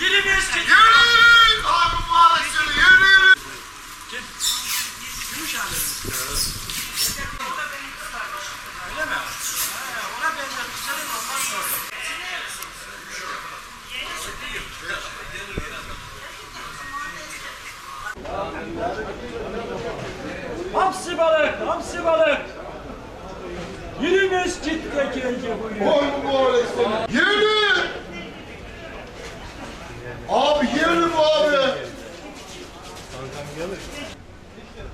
Yürümüyoruz ki. Yürü! Abi mübarek seni yürü! Gümüş abi. Öyle mi? Ona benzer kızların ondan sonra. Hamsi balık, hamsi balık. Yürü mescitteki önce buyur. Oy mübarek seni. Yürü! Abi yürü bu abi.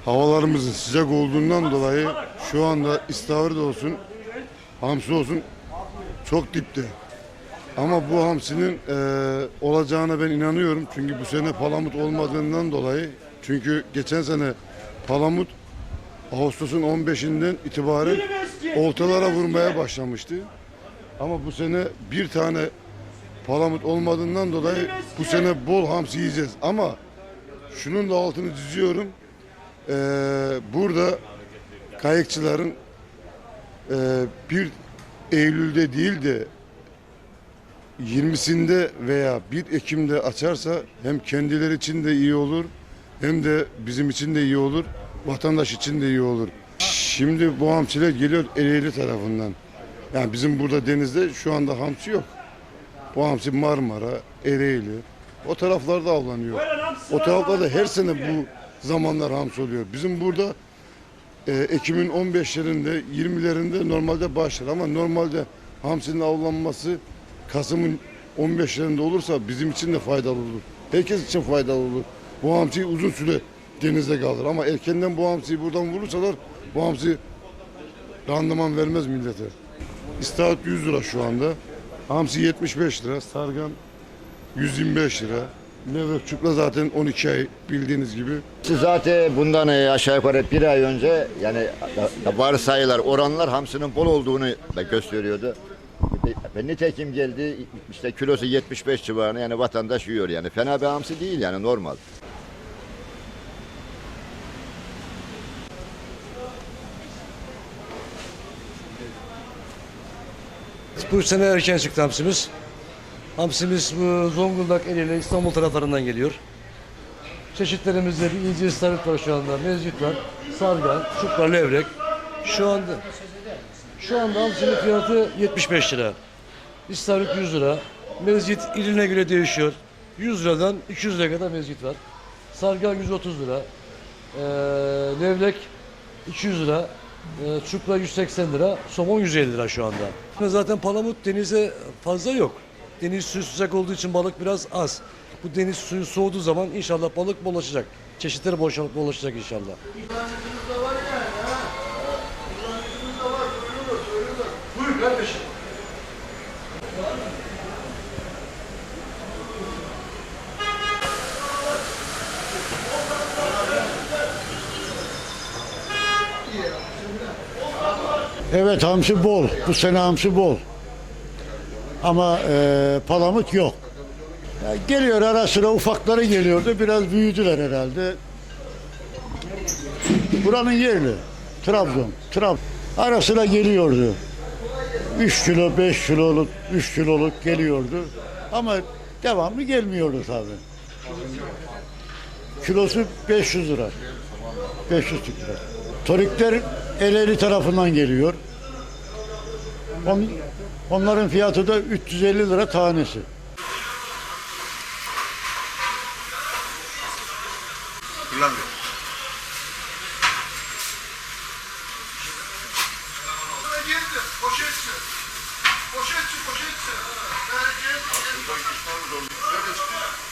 Havalarımızın sıcak olduğundan dolayı şu anda istavrit olsun, hamsi olsun çok dipte. Ama bu hamsinin eee, olacağına ben inanıyorum. Çünkü bu sene palamut olmadığından dolayı. Çünkü geçen sene palamut Ağustos'un 15'inden itibaren oltalara vurmaya başlamıştı. Ama bu sene bir tane palamut olmadığından dolayı bu sene bol hamsi yiyeceğiz. Ama şunun da altını çiziyorum. Eee, burada kayıkçıların eee, bir Eylül'de değil de 20'sinde veya 1 Ekim'de açarsa hem kendileri için de iyi olur hem de bizim için de iyi olur, vatandaş için de iyi olur. Şimdi bu hamsiler geliyor Ereğli tarafından. Yani bizim burada denizde şu anda hamsi yok. Bu hamsi Marmara, Ereğli o taraflarda avlanıyor. O taraflarda her sene bu zamanlar hamsi oluyor. Bizim burada e, Ekim'in 15'lerinde 20'lerinde normalde başlar ama normalde hamsinin avlanması Kasım'ın 15'lerinde olursa bizim için de faydalı olur. Herkes için faydalı olur. Bu hamsi uzun süre denizde kalır ama erkenden bu hamsiyi buradan vurursalar bu hamsi randıman vermez millete. İstahat 100 lira şu anda. Hamsi 75 lira, sargan 125 lira. Levrek çupra zaten 12 ay bildiğiniz gibi. Zaten bundan e, aşağı yukarı bir ay önce yani varsayılar, oranlar hamsinin bol olduğunu da gösteriyordu. Ve nitekim geldi işte kilosu 75 civarında yani vatandaş yiyor yani. Fena bir hamsi değil yani normal. Bu sene erken çıktı hamsimiz. Hamsimiz bu Zonguldak, Ereğli, İstanbul taraflarından geliyor. Çeşitlerimizde bir ince istavrit var şu anda. Mezgit var, sargan, çupra, levrek. Şu anda şu anda hamsinin fiyatı 75 lira. İstavrit 100 lira. Mezgit iline göre değişiyor. 100 liradan 200 liraya kadar mezgit var. Sargan 130 lira. Ee, levrek 200 lira. Ee, çupra 180 lira. Somon 150 lira şu anda. Zaten palamut denize fazla yok. Deniz suyu sıcak olduğu için balık biraz az. Bu deniz suyu soğuduğu zaman inşallah balık bollaşacak. Çeşitleri boşalıp bollaşacak inşallah. Buyur kardeşim. Evet hamsi bol. Bu sene hamsi bol. Ama e, palamut yok. Ya geliyor ara sıra ufakları geliyordu. Biraz büyüdüler herhalde. Buranın yerli. Trabzon. Trabzon. Ara sıra geliyordu. 3 kilo, 5 kiloluk, 3 kiloluk geliyordu. Ama devamlı gelmiyordu tabii. Kilosu 500 lira. 500 lira. Torikler Ereğli tarafından geliyor. Onların fiyatı da 350 lira tanesi. Poşetçi. Poşetçi, poşetçi. Nerede çıktı?